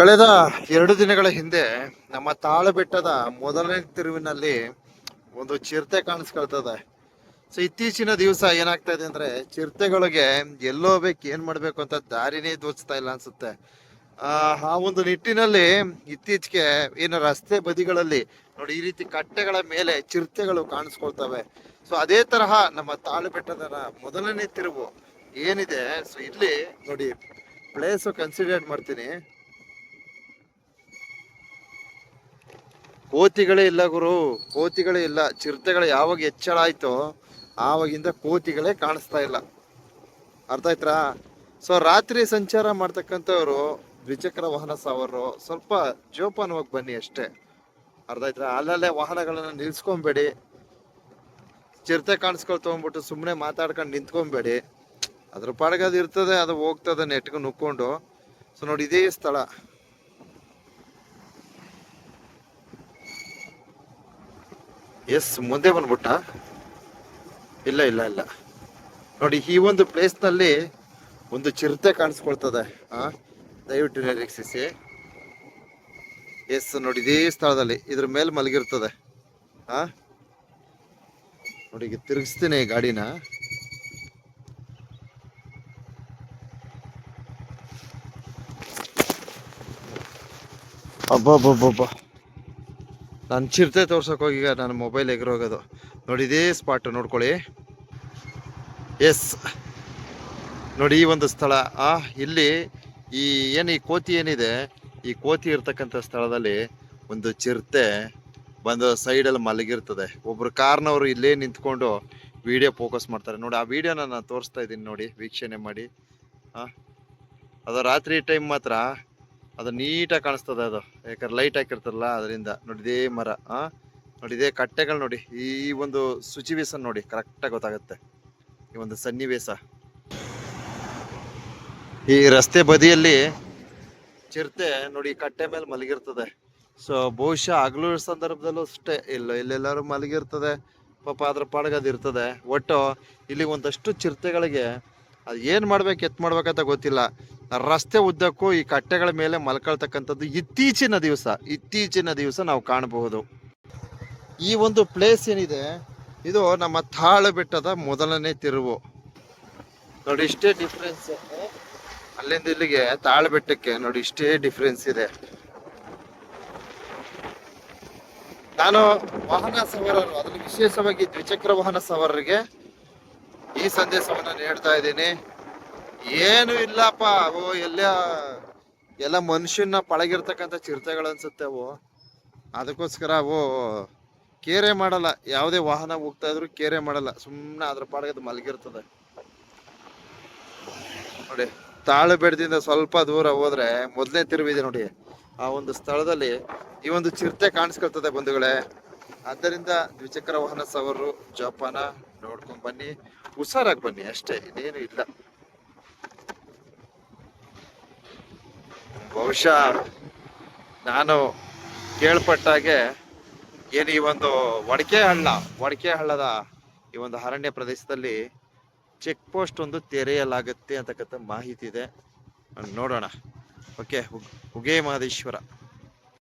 ಕಳೆದ ಎರಡು ದಿನಗಳ ಹಿಂದೆ ನಮ್ಮ ತಾಳಬೆಟ್ಟದ ಮೊದಲನೇ ತಿರುವಿನಲ್ಲಿ ಒಂದು ಚಿರತೆ ಕಾಣಿಸ್ಕೊಳ್ತದೆ. ಸೊ ಇತ್ತೀಚಿನ ದಿವಸ ಏನಾಗ್ತಾ ಇದೆ ಅಂದ್ರೆ ಚಿರತೆಗಳಿಗೆ ಎಲ್ಲೋ ಬೇಕು ಏನ್ ಮಾಡ್ಬೇಕು ಅಂತ ದಾರಿನೇ ದೋಚ್ತಾ ಇಲ್ಲ ಅನ್ಸುತ್ತೆ. ಆ ಒಂದು ನಿಟ್ಟಿನಲ್ಲಿ ಇತ್ತೀಚೆಗೆ ಏನು ರಸ್ತೆ ಬದಿಗಳಲ್ಲಿ ನೋಡಿ ಈ ರೀತಿ ಕಟ್ಟೆಗಳ ಮೇಲೆ ಚಿರತೆಗಳು ಕಾಣಿಸ್ಕೊಳ್ತವೆ. ಸೊ ಅದೇ ತರಹ ನಮ್ಮ ತಾಳುಬೆಟ್ಟದ ಮೊದಲನೇ ತಿರುವು ಏನಿದೆ? ಸೊ ಇಲ್ಲಿ ನೋಡಿ ಪ್ಲೇಸು ಕನ್ಸಿಡರ್ ಮಾಡ್ತೀನಿ. ಕೋತಿಗಳೇ ಇಲ್ಲ ಗುರು, ಕೋತಿಗಳೇ ಇಲ್ಲ. ಚಿರತೆಗಳು ಯಾವಾಗ ಹೆಚ್ಚಳ ಆಯಿತೋ ಆವಾಗಿಂದ ಕೋತಿಗಳೇ ಕಾಣಿಸ್ತಾ ಇಲ್ಲ. ಅರ್ಥ ಆಯ್ತಾ ಸೊ ರಾತ್ರಿ ಸಂಚಾರ ಮಾಡ್ತಕ್ಕಂಥವ್ರು ದ್ವಿಚಕ್ರ ವಾಹನ ಸವಾರರು, ಸ್ವಲ್ಪ ಜೋಪಾನವಾಗಿ ಬನ್ನಿ ಅಷ್ಟೇ. ಅರ್ಥ ಆಯ್ತಾ ಅಲ್ಲಲ್ಲೇ ವಾಹನಗಳನ್ನು ನಿಲ್ಸ್ಕೊಂಬೇಡಿ. ಚಿರತೆ ಕಾಣಿಸ್ಕೊಳ್ ತಗೊಂಡ್ಬಿಟ್ಟು ಸುಮ್ಮನೆ ಮಾತಾಡ್ಕೊಂಡು ನಿಂತ್ಕೊಂಬೇಡಿ. ಅದ್ರ ಪಾಡಿಗೆ ಅದು ಇರ್ತದೆ, ಅದು ಹೋಗ್ತದೆ ನೆಟ್ಗೆ ನುಕ್ಕೊಂಡು. ಸೊ ನೋಡಿ, ಇದೇ ಸ್ಥಳ. ಎಸ್ ಮುಂದೆ ಬಂದ್ಬಿಟ್ಟ. ಇಲ್ಲ ಇಲ್ಲ ಇಲ್ಲ. ನೋಡಿ, ಈ ಒಂದು ಪ್ಲೇಸ್ನಲ್ಲಿ ಒಂದು ಚಿರತೆ ಕಾಣಿಸ್ಕೊಳ್ತದೆ. ಆ, ದಯವಿಟ್ಟು ನಿರೀಕ್ಷಿಸಿ. ಎಸ್ ನೋಡಿ, ಇದೇ ಸ್ಥಳದಲ್ಲಿ ಇದ್ರ ಮೇಲೆ ಮಲಗಿರ್ತದೆ. ಆ, ನೋಡಿ, ಈಗ ತಿರುಗಿಸ್ತೀನಿ ಗಾಡಿನ. ಅಬ್ಬಬ್ಬಬ್ಬಬ್ಬ. ನಾನು ಚಿರತೆ ತೋರ್ಸೋಕೆ ಹೋಗಿ ಈಗ ನನ್ನ ಮೊಬೈಲ್ ಎಗರೋಗೋದು ನೋಡಿ ಇದೇ ಸ್ಪಾಟ್ ನೋಡ್ಕೊಳ್ಳಿ. ಎಸ್ ನೋಡಿ ಈ ಒಂದು ಸ್ಥಳ. ಆ, ಇಲ್ಲಿ ಈ ಏನು ಈ ಕೋತಿ ಏನಿದೆ? ಈ ಕೋತಿ ಇರ್ತಕ್ಕಂಥ ಸ್ಥಳದಲ್ಲಿ ಒಂದು ಚಿರತೆ ಬಂದು ಸೈಡಲ್ಲಿ ಮಲಗಿರ್ತದೆ. ಒಬ್ಬರು ಕಾರ್ನವರು ಇಲ್ಲೇ ನಿಂತ್ಕೊಂಡು ವಿಡಿಯೋ ಫೋಕಸ್ ಮಾಡ್ತಾರೆ. ನೋಡಿ ಆ ವಿಡಿಯೋನ ನಾನು ತೋರಿಸ್ತಾ ಇದ್ದೀನಿ ನೋಡಿ, ವೀಕ್ಷಣೆ ಮಾಡಿ. ಹಾಂ ಅದು ರಾತ್ರಿ ಟೈಮ್ ಮಾತ್ರ ಅದು ನೀಟಾಗಿ ಕಾಣಿಸ್ತದೆ ಅದು. ಯಾಕಂದ್ರೆ ಲೈಟ್ ಹಾಕಿರ್ತಾರಲ್ಲ, ಅದರಿಂದ. ನೋಡಿದೇ ಮರ, ಆ? ನೋಡಿ ಇದೇ ಕಟ್ಟೆಗಳು ನೋಡಿ. ಈ ಒಂದು ಸುಚಿವೇಶ ನೋಡಿ ಕರೆಕ್ಟಾಗಿ ಗೊತ್ತಾಗುತ್ತೆ. ಈ ಒಂದು ಸನ್ನಿವೇಶ. ಈ ರಸ್ತೆ ಬದಿಯಲ್ಲಿ ಚಿರತೆ ನೋಡಿ ಕಟ್ಟೆ ಮೇಲೆ ಮಲಗಿರ್ತದೆ. ಸೊ ಬಹುಶಃ ಹಗಲು ಸಂದರ್ಭದಲ್ಲೂ ಅಷ್ಟೇ. ಇಲ್ಲ ಇಲ್ಲೆಲ್ಲರೂ ಮಲಗಿರ್ತದೆ. ಪಾಪ ಅದ್ರ ಪಾಡ್ಗದಿರ್ತದೆ. ಒಟ್ಟು ಇಲ್ಲಿ ಒಂದಷ್ಟು ಚಿರತೆಗಳಿಗೆ ಅದು ಏನು ಮಾಡ್ಬೇಕು ಎತ್ ಮಾಡ್ಬೇಕಂತ ಗೊತ್ತಿಲ್ಲ. ರಸ್ತೆ ಉದ್ದಕ್ಕೂ ಈ ಕಟ್ಟೆಗಳ ಮೇಲೆ ಮಲ್ಕೊಳ್ತಕ್ಕಂಥದ್ದು ಇತ್ತೀಚಿನ ದಿವಸ. ಇತ್ತೀಚಿನ ದಿವಸ ನಾವು ಕಾಣಬಹುದು. ಈ ಒಂದು ಪ್ಲೇಸ್ ಏನಿದೆ, ಇದು ನಮ್ಮ ತಾಳು ಬೆಟ್ಟದ ಮೊದಲನೇ ತಿರುವು. ನೋಡಿ, ಇಷ್ಟೇ ಡಿಫ್ರೆನ್ಸ್ ಅಲ್ಲಿಂದ ಇಲ್ಲಿಗೆ ತಾಳು ಬೆಟ್ಟಕ್ಕೆ ನೋಡಿ, ಇಷ್ಟೇ ಡಿಫ್ರೆನ್ಸ್ ಇದೆ. ನಾನು ವಾಹನ ಸವಾರರು, ಅದರಲ್ಲಿ ವಿಶೇಷವಾಗಿ ದ್ವಿಚಕ್ರ ವಾಹನ ಸವಾರರಿಗೆ ಈ ಸಂದೇಶವನ್ನು ನೀಡ್ತಾ ಇದ್ದೀನಿ. ಏನು ಇಲ್ಲಪ್ಪ, ಅವು ಎಲ್ಲ ಎಲ್ಲ ಮನುಷ್ಯನ ಪಳಗಿರ್ತಕ್ಕಂಥ ಚಿರತೆಗಳು ಅನ್ಸುತ್ತೆ ಅವು. ಅದಕ್ಕೋಸ್ಕರ ಅವು ಕೇರೆ ಮಾಡಲ್ಲ. ಯಾವುದೇ ವಾಹನ ಹೋಗ್ತಾ ಇದ್ರು ಕೇರೆ ಮಾಡಲ್ಲ. ಸುಮ್ಮನೆ ಅದ್ರ ಪಾಡಿಗೆ ಅದು ಮಲಗಿರ್ತದೆ. ನೋಡಿ, ತಾಳು ಬೆಡ್ದಿಂದ ಸ್ವಲ್ಪ ದೂರ ಹೋದ್ರೆ ಮೊದಲನೇ ತಿರುವಿದೆ ನೋಡಿ. ಆ ಒಂದು ಸ್ಥಳದಲ್ಲಿ ಈ ಒಂದು ಚಿರತೆ ಕಾಣಿಸ್ಕೊಳ್ತದೆ ಬಂಧುಗಳೇ. ಆದ್ದರಿಂದ ದ್ವಿಚಕ್ರ ವಾಹನ ಸವರು ಜೋಪಾನ ನೋಡ್ಕೊಂಡ್ ಬನ್ನಿ. ಹುಷಾರಾಗಿ ಬನ್ನಿ, ಅಷ್ಟೇ, ಇನ್ನೇನು ಇಲ್ಲ. ಬಹುಶಃ ನಾನು ಕೇಳ್ಪಟ್ಟಾಗೆ ಏನು ಈ ಒಂದು ಒಡಕೆ ಹಳ್ಳ ಒಡಕೆ ಹಳ್ಳದ ಈ ಒಂದು ಅರಣ್ಯ ಪ್ರದೇಶದಲ್ಲಿ ಚೆಕ್ ಪೋಸ್ಟ್ ಒಂದು ತೆರೆಯಲಾಗುತ್ತೆ ಅಂತಕ್ಕಂಥ ಮಾಹಿತಿ ಇದೆ. ನೋಡೋಣ. ಓಕೆ ಉಗೇ ಮಹದೇಶ್ವರ